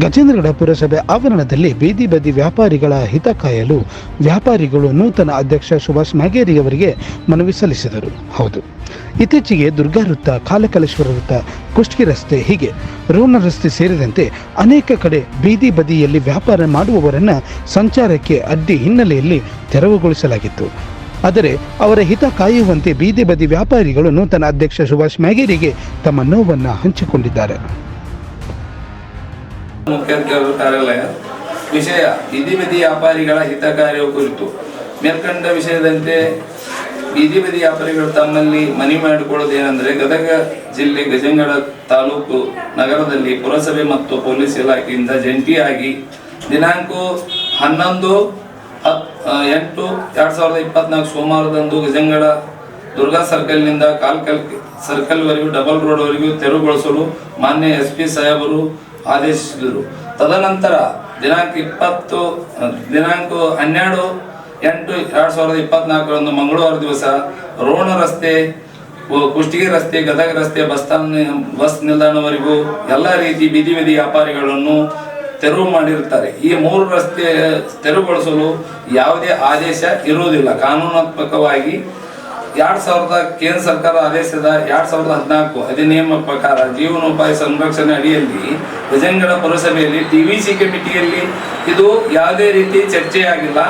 ಗಜೇಂದ್ರಗಡ ಪುರಸಭೆ ಆವರಣದಲ್ಲಿ ಬೀದಿ ಬದಿ ವ್ಯಾಪಾರಿಗಳ ಹಿತ ಕಾಯಲು ವ್ಯಾಪಾರಿಗಳು ನೂತನ ಅಧ್ಯಕ್ಷ ಸುಭಾಷ್ ಮಾಗೇರಿ ಅವರಿಗೆ ಮನವಿ ಸಲ್ಲಿಸಿದರು. ಹೌದು. ಇತ್ತೀಚೆಗೆ ದುರ್ಗಾ ವೃತ್ತ, ಕಾಲಕಲೇಶ್ವರ ವೃತ್ತ, ಕುಷ್ಟಗಿ ರಸ್ತೆ ಹೀಗೆ ರೋಣ ರಸ್ತೆ ಸೇರಿದಂತೆ ಅನೇಕ ಕಡೆ ಬೀದಿ ಬದಿಯಲ್ಲಿ ವ್ಯಾಪಾರ ಮಾಡುವವರನ್ನ ಸಂಚಾರಕ್ಕೆ ಅಡ್ಡಿ ಹಿನ್ನೆಲೆಯಲ್ಲಿ ತೆರವುಗೊಳಿಸಲಾಗಿತ್ತು. ಆದರೆ ಅವರ ಹಿತ ಕಾಯುವಂತೆ ಬೀದಿ ಬದಿ ವ್ಯಾಪಾರಿಗಳು ನೂತನ ಅಧ್ಯಕ್ಷ ಸುಭಾಷ್ ಮ್ಯಾಗೇರಿಗೆ ತಮ್ಮ ನೋವನ್ನು ಹಂಚಿಕೊಂಡಿದ್ದಾರೆ. ಮುಖ್ಯಾಧಿಕಾರಿ ಕಾರ್ಯಾಲಯ ವಿಷಯ ಬೀದಿ ವ್ಯಾಪಾರಿಗಳ ಹಿತ ಕಾರ್ಯ ಕುರಿತು. ಮೇಲ್ಕಂಡ ವಿಷಯದಂತೆ ಬೀದಿ ಬದಿ ವ್ಯಾಪಾರಿಗಳು ತಮ್ಮಲ್ಲಿ ಮನವಿ ಏನಂದ್ರೆ, ಗದಗ ಜಿಲ್ಲೆ ಗಜಂಗಡ ತಾಲೂಕು ನಗರದಲ್ಲಿ ಪುರಸಭೆ ಮತ್ತು ಪೊಲೀಸ್ ಇಲಾಖೆಯಿಂದ ಜಂಟಿಯಾಗಿ ದಿನಾಂಕ ಹನ್ನೊಂದು, ಹತ್ ಎಂಟು, ಎರಡ್ ಸಾವಿರದ ಇಪ್ಪತ್ನಾಲ್ಕು ಸೋಮವಾರದಂದು ಗಜಂಗಡ ದುರ್ಗಾ ಸರ್ಕಲ್ ಸರ್ಕಲ್ನಿಂದ ಕಾಲ್ಕಲ್ ಸರ್ಕಲ್ವರೆಗೂ, ಡಬಲ್ ರೋಡ್ ವರೆಗೂ ತೆರವುಗೊಳಿಸಲು ಮಾನ್ಯ ಎಸ್ ಪಿ ಸಾಹೇಬರು ಆದೇಶಿಸಿದರು. ತದನಂತರ ದಿನಾಂಕ ಇಪ್ಪತ್ತು ದಿನಾಂಕ ಹನ್ನೆರಡು, ಎಂಟು, ಎರಡ್ ಸಾವಿರದ ಇಪ್ಪತ್ನಾಲ್ಕರಂದು ಮಂಗಳವಾರ ದಿವಸ ರೋಣ ರಸ್ತೆ ಕುಷ್ಟಿಗೆ ರಸ್ತೆ, ಗದಗ ರಸ್ತೆ, ಬಸ್ ಸ್ಟಾಂಡ್, ಬಸ್ ನಿಲ್ದಾಣವರೆಗೂ ಎಲ್ಲ ರೀತಿ ಬೀದಿ ಬೀದಿ ವ್ಯಾಪಾರಿಗಳನ್ನು ತೆರವು ಮಾಡಿರುತ್ತಾರೆ. ಈ ಮೂರು ರಸ್ತೆ ತೆರವುಗೊಳಿಸಲು ಯಾವುದೇ ಆದೇಶ ಇರುವುದಿಲ್ಲ. ಕಾನೂನಾತ್ಮಕವಾಗಿ ಎರಡ್ ಸಾವಿರದ ಕೇಂದ್ರ ಸರ್ಕಾರ ಆದೇಶದ ಎರಡ್ ಸಾವಿರದ ಹದಿನಾಲ್ಕು ಅಧಿನಿಯಮ ಪ್ರಕಾರ ಜೀವನೋಪಾಯ ಸಂರಕ್ಷಣೆ ಅಡಿಯಲ್ಲಿ ಭಜಂಗಡ ಪುರಸಭೆಯಲ್ಲಿ ಟಿವಿಸಿ ಕಮಿಟಿಯಲ್ಲಿ ಇದು ಯಾವುದೇ ರೀತಿ ಚರ್ಚೆಯಾಗಿಲ್ಲ.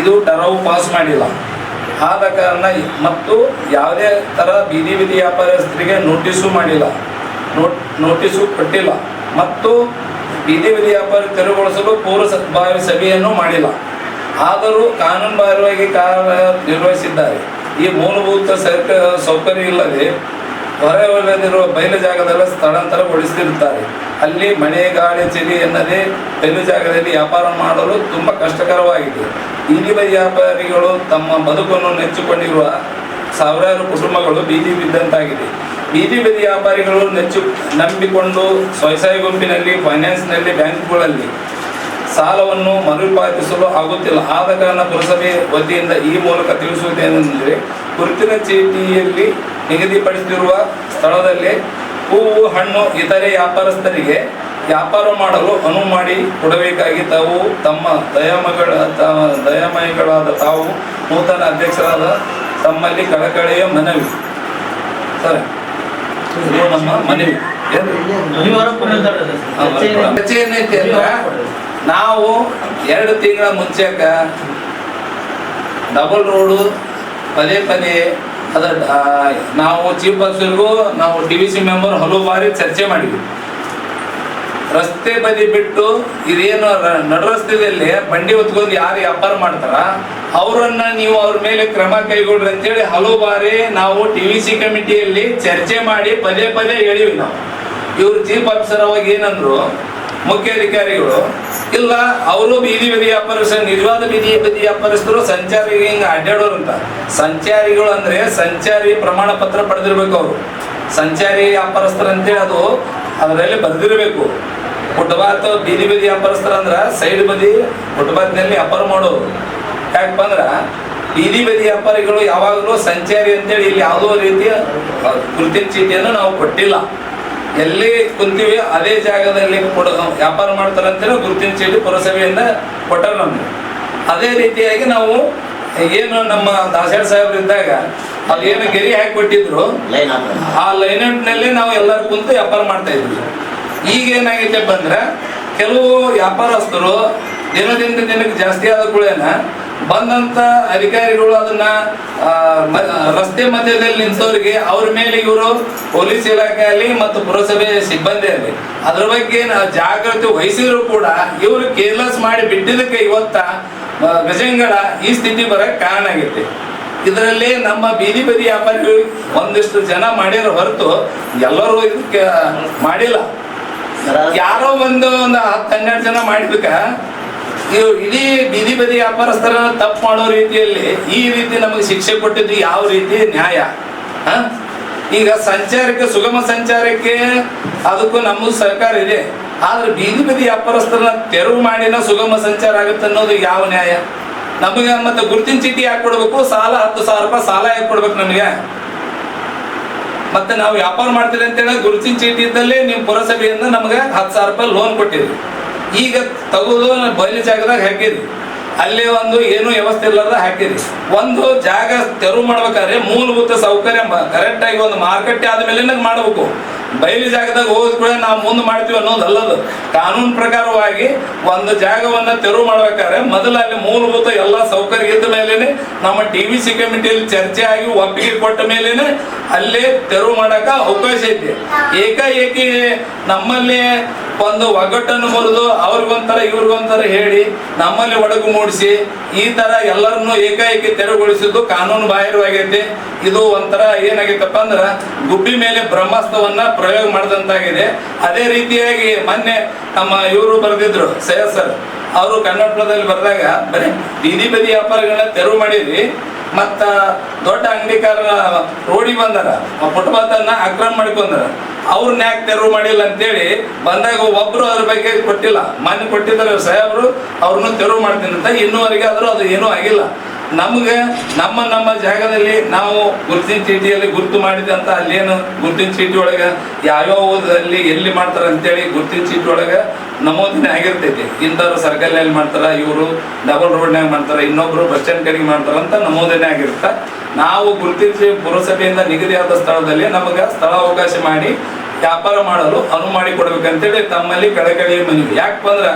ಇದು ಟರವು ಪಾಸ್ ಮಾಡಿಲ್ಲ. ಆದ ಕಾರಣ ಮತ್ತು ಯಾವುದೇ ಥರ ಬೀದಿ ಬೀದಿ ವ್ಯಾಪಾರಸ್ಥರಿಗೆ ನೋಟಿಸು ಮಾಡಿಲ್ಲ. ನೋಟ್ ನೋಟಿಸು ಕೊಟ್ಟಿಲ್ಲ. ಮತ್ತು ಬೀದಿ ಬೀದಿ ವ್ಯಾಪಾರ ತೆರವುಗೊಳಿಸಲು ಪೌರಸಭಾ ಸಭೆಯನ್ನು ಮಾಡಿಲ್ಲ. ಆದರೂ ಕಾನೂನು ಬಾಹಿರವಾಗಿ ಕಾರ್ಯ ನಿರ್ವಹಿಸಿದ್ದಾರೆ. ಈ ಮೂಲಭೂತ ಸರ್ಕ ಸೌಕರ್ಯ ಇಲ್ಲದೆ ಹೊರವಲಯದಲ್ಲಿರುವ ಬಯಲು ಜಾಗದಲ್ಲಿ ಸ್ಥಳಾಂತರಗೊಳಿಸುತ್ತಿರುತ್ತಾರೆ ಅಲ್ಲಿ ಮಳೆ ಗಾಳಿ ಚಳಿ ಎನ್ನದೆ ಬಯಲು ಜಾಗದಲ್ಲಿ ವ್ಯಾಪಾರ ಮಾಡಲು ತುಂಬ ಕಷ್ಟಕರವಾಗಿದೆ. ಇಲ್ಲಿನ ವ್ಯಾಪಾರಿಗಳು ತಮ್ಮ ಬದುಕನ್ನು ನೆಚ್ಚಿಕೊಂಡಿರುವ ಸಾವಿರಾರು ಕುಟುಂಬಗಳು ಬೀದಿ ಬಿದ್ದಂತಾಗಿದೆ. ಬೀದಿ ಬದಿ ವ್ಯಾಪಾರಿಗಳು ನೆಚ್ಚು ನಂಬಿಕೊಂಡು ಸ್ವಸಹಾಯ ಗುಂಪಿನಲ್ಲಿ ಫೈನಾನ್ಸ್ನಲ್ಲಿ ಬ್ಯಾಂಕ್ಗಳಲ್ಲಿ ಸಾಲವನ್ನು ಮರುಪಾವತಿಸಲು ಆಗುತ್ತಿಲ್ಲ. ಆದ ಕಾರಣ ಪುರಸಭೆ ವತಿಯಿಂದ ಈ ಮೂಲಕ ತಿಳಿಸುವುದೇನೆಂದರೆ ಗುರುತಿನ ಚೀಟಿಯಲ್ಲಿ ನಿಗದಿಪಡಿಸಿರುವ ಸ್ಥಳದಲ್ಲಿ ಹೂವು ಹಣ್ಣು ಇತರೆ ವ್ಯಾಪಾರಸ್ಥರಿಗೆ ವ್ಯಾಪಾರ ಮಾಡಲು ಅನುವು ಮಾಡಿ ಕೊಡಬೇಕಾಗಿ ತಾವು ತಮ್ಮ ದಯಾಮಗಳ ದಯಾಮಯಿಗಳಾದ ತಾವು ನೂತನ ಅಧ್ಯಕ್ಷರಾದ ತಮ್ಮಲ್ಲಿ ಕಳಕಳಿಯ ಮನವಿ. ಸರ್. ಇದು ನಮ್ಮ ಮನವಿ. ಕಚೇರಿ ಚರ್ಚೆ ಏನೈತಿ ಅಂದ್ರೆ ನಾವು ಎರಡು ತಿಂಗಳ ಮುಂಚೆಕ ಡಬಲ್ ರೋಡು ಪದೇ ಪದೇ ಅದ ನಾವು ಚೀಫ್ ಮಿನಿಸ್ಟರ್ಗೂ ನಾವು ಡಿ ವಿ ಸಿ ಮೆಂಬರ್ ಹಲವು ಬಾರಿ ಚರ್ಚೆ ಮಾಡಿದ್ವಿ. ರಸ್ತೆ ಬದಿ ಬಿಟ್ಟು ಇದೇನು ನಡು ರಸ್ತೆಯಲ್ಲಿ ಬಂಡಿ ಹೊತ್ಕೊಂಡು ಯಾರು ವ್ಯಾಪಾರ ಮಾಡ್ತಾರ, ಅವರನ್ನ ನೀವು ಅವ್ರ ಮೇಲೆ ಕ್ರಮ ಕೈಗೊಳ್ರಿ ಅಂತೇಳಿ ಹಲವು ಬಾರಿ ನಾವು ಟಿ ವಿ ಸಿ ಕಮಿಟಿಯಲ್ಲಿ ಚರ್ಚೆ ಮಾಡಿ ಪದೇ ಪದೇ ಹೇಳಿವಿ ನಾವು. ಇವ್ರು ಚೀಫ್ ಆಫೀಸರ್ ಅವಾಗ ಏನಂದ್ರು ಮುಖ್ಯಾಧಿಕಾರಿಗಳು, ಇಲ್ಲ ಅವರು ಬೀದಿ ಬದಿ ವ್ಯಾಪಾರಸ್ಥರು ನಿಜವಾದ ಬೀದಿ ಬದಿ ವ್ಯಾಪಾರಸ್ಥರು ಸಂಚಾರಿಗೆ ಹಿಂಗೆ ಅಡ್ಡಾಡೋರು ಅಂತ. ಸಂಚಾರಿಗಳು ಅಂದ್ರೆ ಸಂಚಾರಿ ಪ್ರಮಾಣ ಪತ್ರ ಪಡೆದಿರ್ಬೇಕು ಅವರು. ಸಂಚಾರಿ ವ್ಯಾಪಾರಸ್ಥರು ಅಂತೇಳಿ ಅದು ಅದರಲ್ಲಿ ಬರೆದಿರಬೇಕು. ಫುಟ್ಪಾತ್ ಬೀದಿ ಬದಿ ವ್ಯಾಪಾರಸ್ಥರ ಅಂದ್ರ ಸೈಡ್ ಬದಿ ಫುಟ್ಪಾತ್ನಲ್ಲಿ ವ್ಯಾಪಾರ ಮಾಡೋರು. ಯಾಕಪ್ಪ ಅಂದ್ರೆ ಬೀದಿ ಬದಿ ವ್ಯಾಪಾರಿಗಳು ಯಾವಾಗಲೂ ಸಂಚಾರಿ ಅಂತೇಳಿ ಇಲ್ಲಿ ಯಾವುದೋ ರೀತಿಯ ಗುರುತಿನ ಚೀಟಿಯನ್ನು ನಾವು ಕೊಟ್ಟಿಲ್ಲ. ಎಲ್ಲಿ ಕುಂತೀವಿ ಅದೇ ಜಾಗದಲ್ಲಿ ಕೊಡ ವ್ಯಾಪಾರ ಮಾಡ್ತಾರೆ ಅಂತೇಳಿ ಗುರುತಿನ ಚೀಟಿ ಪುರಸಭೆಯಿಂದ ಕೊಟ್ಟರು ನಮ್ಗೆ. ಅದೇ ರೀತಿಯಾಗಿ ನಾವು ಏನು ನಮ್ಮ ದಾಸೇಡ್ ಸಾಹೇಬ್ರು ಇದ್ದಾಗ ಅಲ್ಲಿ ಏನು ಗೆರಿ ಹಾಕಿ ಕೊಟ್ಟಿದ್ರು ಆ ಲೈನಟ್ನಲ್ಲಿ ನಾವು ಎಲ್ಲರೂ ಕುಂತು ವ್ಯಾಪಾರ ಮಾಡ್ತಾ ಇದ್ವಿ. ಈಗ ಏನಾಗಿದೆ ಅಂದ್ರೆ ಕೆಲವು ವ್ಯಾಪಾರಸ್ಥರು ದಿನದಿಂದ ದಿನಕ್ಕೆ ಜಾಸ್ತಿ ಆದ ಕೂಡೇನ ಬಂದಂತ ಅಧಿಕಾರಿಗಳು ಅದನ್ನ ರಸ್ತೆ ಮಧ್ಯದಲ್ಲಿ ನಿಂತವರಿಗೆ ಅವ್ರ ಮೇಲೆ ಇವರು ಪೊಲೀಸ್ ಇಲಾಖೆಯಲ್ಲಿ ಮತ್ತು ಪುರಸಭೆ ಸಿಬ್ಬಂದಿ ಸಿಬ್ಬಂದಿಯಲ್ಲಿ ಅದ್ರ ಬಗ್ಗೆ ಜಾಗೃತಿ ವಹಿಸಿದ್ರು ಕೂಡ ಇವರು ಕೇರ್ಲೆಸ್ ಮಾಡಿ ಬಿಟ್ಟಿದ್ದಕ್ಕೆ ಇವತ್ತ ಗಜಂಗಳ ಈ ಸ್ಥಿತಿ ಬರಕ್ ಕಾರಣ ಆಗೈತೆ. ಇದರಲ್ಲಿ ನಮ್ಮ ಬೀದಿ ಬದಿ ವ್ಯಾಪಾರಿಗಳು ಒಂದಿಷ್ಟು ಜನ ಮಾಡಿರ ಹೊರತು ಎಲ್ಲರೂ ಇದಕ್ಕೆ ಮಾಡಿಲ್ಲ. ಯಾರೋ ಒಂದು ಒಂದು ಹತ್ತು ಹನ್ನೆರಡು ಜನ ಮಾಡಿದಕ್ಕ ಇವು ಇಡೀ ಬೀದಿ ಬದಿ ವ್ಯಾಪಾರಸ್ಥರ ತಪ್ಪು ಮಾಡೋ ರೀತಿಯಲ್ಲಿ ಈ ರೀತಿ ನಮಗೆ ಶಿಕ್ಷೆ ಕೊಟ್ಟಿದ್ದು ಯಾವ ರೀತಿ ನ್ಯಾಯ? ಈಗ ಸಂಚಾರಕ್ಕೆ, ಸುಗಮ ಸಂಚಾರಕ್ಕೆ ಅದಕ್ಕೂ ನಮ್ಮ ಸರ್ಕಾರ ಇದೆ. ಆದ್ರೆ ಬೀದಿ ಬದಿ ವ್ಯಾಪಾರಸ್ಥರನ್ನ ತೆರವು ಮಾಡಿನ ಸುಗಮ ಸಂಚಾರ ಆಗುತ್ತೆ ಅನ್ನೋದು ಯಾವ ನ್ಯಾಯ? ನಮಗೆ ಮತ್ತೆ ಗುರುತಿನ ಚೀಟಿ ಯಾಕೆ ಕೊಡ್ಬೇಕು? ಸಾಲ, ಹತ್ತು ಸಾವಿರ ರೂಪಾಯಿ ಸಾಲ ಯಾಕೆ ಕೊಡ್ಬೇಕು ನಮಗೆ? ಮತ್ತೆ ನಾವು ವ್ಯಾಪಾರ ಮಾಡ್ತೀರಿ ಅಂತೇಳಿ ಗುರುತಿನ ಚೀಟಿ ಇದ್ದಲ್ಲಿ ನೀವು ಪುರಸಭೆಯಿಂದ ನಮಗೆ ಹತ್ತು ಸಾವಿರ ರೂಪಾಯಿ ಲೋನ್ ಕೊಟ್ಟಿದ್ರಿ. ಈಗ ತೆಗೆದು ಬಯಲು ಜಾಗದಾಗ ಹಾಕಿರಿ ಅಲ್ಲಿ ಒಂದು ಏನು ವ್ಯವಸ್ಥೆ ಇಲ್ಲದ ಹಾಕಿರಿ ಒಂದು ಜಾಗ ತೆರವು ಮಾಡ್ಬೇಕಾದ್ರೆ ಮೂಲಭೂತ ಸೌಕರ್ಯ ಕರೆಕ್ಟ್ ಆಗಿ ಒಂದು ಮಾರುಕಟ್ಟೆ ಆದ್ಮೇಲೆ ಮಾಡಬೇಕು. ಬಯಲು ಜಾಗದಾಗ ಹೋದ ಕೂಡ ನಾವು ಮುಂದೆ ಮಾಡ್ತೀವಿ ಅನ್ನೋದು ಅಲ್ಲದು. ಕಾನೂನು ಪ್ರಕಾರವಾಗಿ ಒಂದು ಜಾಗವನ್ನ ತೆರವು ಮಾಡ್ಬೇಕಾದ್ರೆ ಮೊದಲು ಅಲ್ಲಿ ಮೂಲಭೂತ ಎಲ್ಲ ಸೌಕರ್ಯ ಇದ್ದ ಮೇಲೇನೆ ನಮ್ಮ ಟಿ ವಿ ಸಿ ಕಮಿಟಿಯಲ್ಲಿ ಚರ್ಚೆ ಆಗಿ ಒಪ್ಪಿಗೆ ಕೊಟ್ಟ ಮೇಲೇನೆ ಅಲ್ಲೇ ತೆರವು ಮಾಡಕ ಅವಕಾಶ ಐತಿ. ಏಕಾಏಕಿ ನಮ್ಮಲ್ಲಿ ಒಂದು ಒಗ್ಗಟ್ಟನ್ನು ಮುರಿದು ಅವ್ರಿಗೊಂಥರ ಇವ್ರಿಗೊಂಥರ ಹೇಳಿ ನಮ್ಮಲ್ಲಿ ಒಡಗು ಮೂಡಿಸಿ ಈ ತರ ಎಲ್ಲರನ್ನು ಏಕಾಏಕಿ ತೆರವುಗೊಳಿಸಿದ್ದು ಕಾನೂನು ಬಾಹಿರವಾಗೈತಿ. ಇದು ಒಂಥರ ಏನಾಗೈತಪ್ಪ ಅಂದ್ರೆ ಗುಬ್ಬಿ ಮೇಲೆ ಬ್ರಹ್ಮಾಸ್ತ್ರವನ್ನ ಪ್ರಯೋಗ ಮಾಡಿದಂತಾಗಿದೆ. ಅದೇ ರೀತಿಯಾಗಿ ಮೊನ್ನೆ ನಮ್ಮ ಇವರು ಬರೆದಿದ್ರು ಸೈಯದ್ ಸರ್. ಅವರು ಕನ್ನಡದಲ್ಲಿ ಬರೆದಾಗ, ಬರೀ ಬೀದಿ ಬದಿ ವ್ಯಾಪಾರಗಳನ್ನ ತೆರವು ಮಾಡಿದ್ರಿ ಮತ್ತ ದೊಡ್ಡ ಅಂಗಡಿಕಾರ ರೋಡಿ ಬಂದಾರ ಫುಟ್ಪಾತನ್ನ ಅಕ್ರಮ ಮಾಡ್ಕೊಂಡಾರ. ಅವ್ರನ್ನ ಯಾಕೆ ತೆರವು ಮಾಡಿಲ್ಲ ಅಂತೇಳಿ ಬಂದಾಗ ಒಬ್ರು ಅದ್ರ ಬಗ್ಗೆ ಕೊಟ್ಟಿಲ್ಲ. ಮೊನ್ನೆ ಕೊಟ್ಟಿದ್ದಾರೆ ಸಾಹೇಬ್ರು, ಅವ್ರನ್ನ ತೆರವು ಮಾಡ್ತೀನಿ ಅಂತ ಇನ್ನೂವರೆಗೆ ಆದ್ರೂ ಅದು ಏನೂ ಆಗಿಲ್ಲ. ನಮ್ಗೆ, ನಮ್ಮ ನಮ್ಮ ಜಾಗದಲ್ಲಿ ನಾವು ಗುರುತಿನ ಚೀಟಿಯಲ್ಲಿ ಗುರುತು ಮಾಡಿದಂತ ಅಲ್ಲೇನು ಗುರುತಿನ ಚೀಟಿ ಒಳಗೆ ಯಾವ್ಯಾವ ಊರಲ್ಲಿ ಎಲ್ಲಿ ಮಾಡ್ತಾರೆ ಅಂತೇಳಿ ಗುರುತಿನ ಚೀಟಿ ಒಳಗೆ ನಮೋದಿನ ಆಗಿರ್ತೈತಿ. ಇಂಥವ್ರು ಸರ್ಕಲ್ನಲ್ಲಿ ಮಾಡ್ತಾರ, ಇವರು ಡಬಲ್ ರೋಡ್ನಾಗ ಮಾಡ್ತಾರೆ, ಇನ್ನೊಬ್ರು ಬಸ್ ಸ್ಟ್ಯಾಂಡ್ ಕಡೆಗೆ ಮಾಡ್ತಾರ ಅಂತ ನಮೋದನೆ ಆಗಿರುತ್ತೆ. ನಾವು ಗುರುತಿಸಿ ಪುರಸಭೆಯಿಂದ ನಿಗದಿಯಾದ ಸ್ಥಳದಲ್ಲಿ ನಮಗೆ ಸ್ಥಳಾವಕಾಶ ಮಾಡಿ ವ್ಯಾಪಾರ ಮಾಡಲು ಅನುವು ಮಾಡಿ ಕೊಡ್ಬೇಕಂತೇಳಿ ತಮ್ಮಲ್ಲಿ ಕಳಕಳಿಯ ಮನವಿ. ಯಾಕಪ್ಪ ಅಂದ್ರ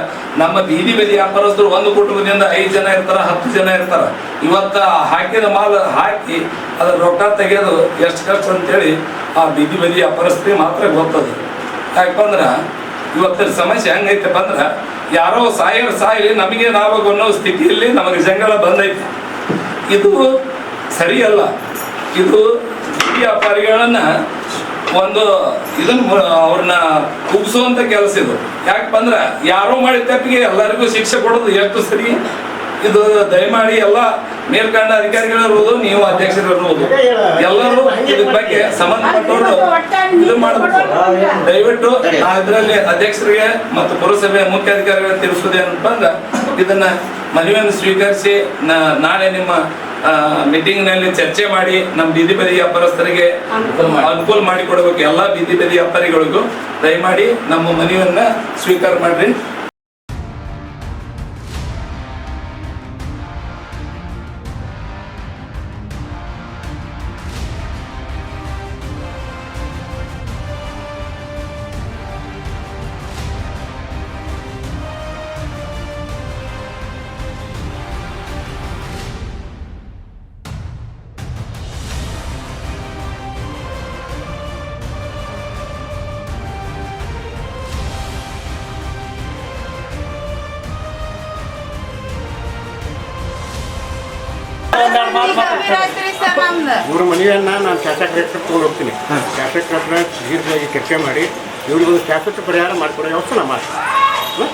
ನಮ್ಮ ಬೀದಿ ಬದಿ ವ್ಯಾಪಾರಸ್ಥರು ಒಂದು ಕುಟುಂಬದಿಂದ ಐದು ಜನ ಇರ್ತಾರ, ಹತ್ತು ಜನ ಇರ್ತಾರ. ಇವತ್ತ ಹಾಕಿದ ಮಾಲ್ ಹಾಕಿ ಅದ್ರ ರೊಕ್ಕ ತೆಗೆಯೋದು ಎಷ್ಟು ಕಷ್ಟ ಅಂತೇಳಿ ಆ ಬೀದಿ ಬದಿ ವ್ಯಾಪಾರಸ್ಥರಿಗೆ ಮಾತ್ರ ಗೊತ್ತದ. ಇವತ್ತ ಇವತ್ತಿನ ಸಮಸ್ಯೆ ಹೆಂಗೈತಪ್ಪ ಅಂದ್ರ ಯಾರೋ ಸಾಯರ್ ಸಾಯಲಿ ನಮಗೆ ನಾವು ಅನ್ನೋ ಸ್ಥಿತಿಯಲ್ಲಿ ನಮಗೆ ಜಂಗಲ ಬಂದೈತಿ. ಇದು ಸರಿಯಲ್ಲ. ಇದು ಬೀದಿ ವ್ಯಾಪಾರಿಗಳನ್ನ ಒಂದು ಇದನ್ನ ಅವ್ರನ್ನ ಕುಗ್ಸುವಂತ ಕೆಲಸ ಇದು. ಯಾಕಪ್ಪ ಅಂದ್ರ ಯಾರೋ ಮಾಡಿದ ತಪ್ಪಿಗೆ ಎಲ್ಲರಿಗೂ ಶಿಕ್ಷೆ ಕೊಡೋದು ಎಷ್ಟು ಸರಿ. ಇದು ದಯಮಾಡಿ ಎಲ್ಲ ಮೇಲ್ಕಂಡ ಅಧಿಕಾರಿಗಳಿರ್ಬೋದು ನೀವು ಅಧ್ಯಕ್ಷರಿರ್ಬೋದು ಎಲ್ಲರೂ ಇದ್ರ ಬಗ್ಗೆ ಸಂಬಂಧಪಟ್ಟವರು ಇದು ಮಾಡಬೇಕು. ದಯವಿಟ್ಟು ಅದರಲ್ಲಿ ಅಧ್ಯಕ್ಷರಿಗೆ ಮತ್ತು ಪುರಸಭೆ ಮುಖ್ಯ ಅಧಿಕಾರಿಗಳಿಗೆ ತಿಳಿಸೋದೇನಪ್ಪ ಅಂದ್ರೆ ಇದನ್ನ ಮನವಿಯನ್ನು ಸ್ವೀಕರಿಸಿ ನಾಳೆ ನಿಮ್ಮ ಮೀಟಿಂಗ್ನಲ್ಲಿ ಚರ್ಚೆ ಮಾಡಿ ನಮ್ಮ ಬೀದಿ ಬದಿ ವ್ಯಾಪಾರಸ್ಥರಿಗೆ ಅನುಕೂಲ ಮಾಡಿಕೊಡಬೇಕು ಎಲ್ಲಾ ಬೀದಿ ಬದಿ ವ್ಯಾಪಾರಿಗಳಿಗೂ ದಯಮಾಡಿ ನಮ್ಮ ಮನೆಯನ್ನ ಸ್ವೀಕಾರ ಮಾಡ್ರಿ. ಇವ್ರ ಮನೆಯನ್ನ ನಾನು ಹತ್ರ ತಗೊಂಡು ಹೋಗ್ತೀನಿ ಹತ್ರ ದೀರ್ಘವಾಗಿ ಚರ್ಚೆ ಮಾಡಿ ಇವ್ರಿಗೊಂದು ಶಾಶ್ವತ ಪರಿಹಾರ ಮಾಡಿಕೊಡೋ ವ್ಯವಸ್ಥೆ ನಮ್ಮ ಮಾಡ್ತೀನಿ.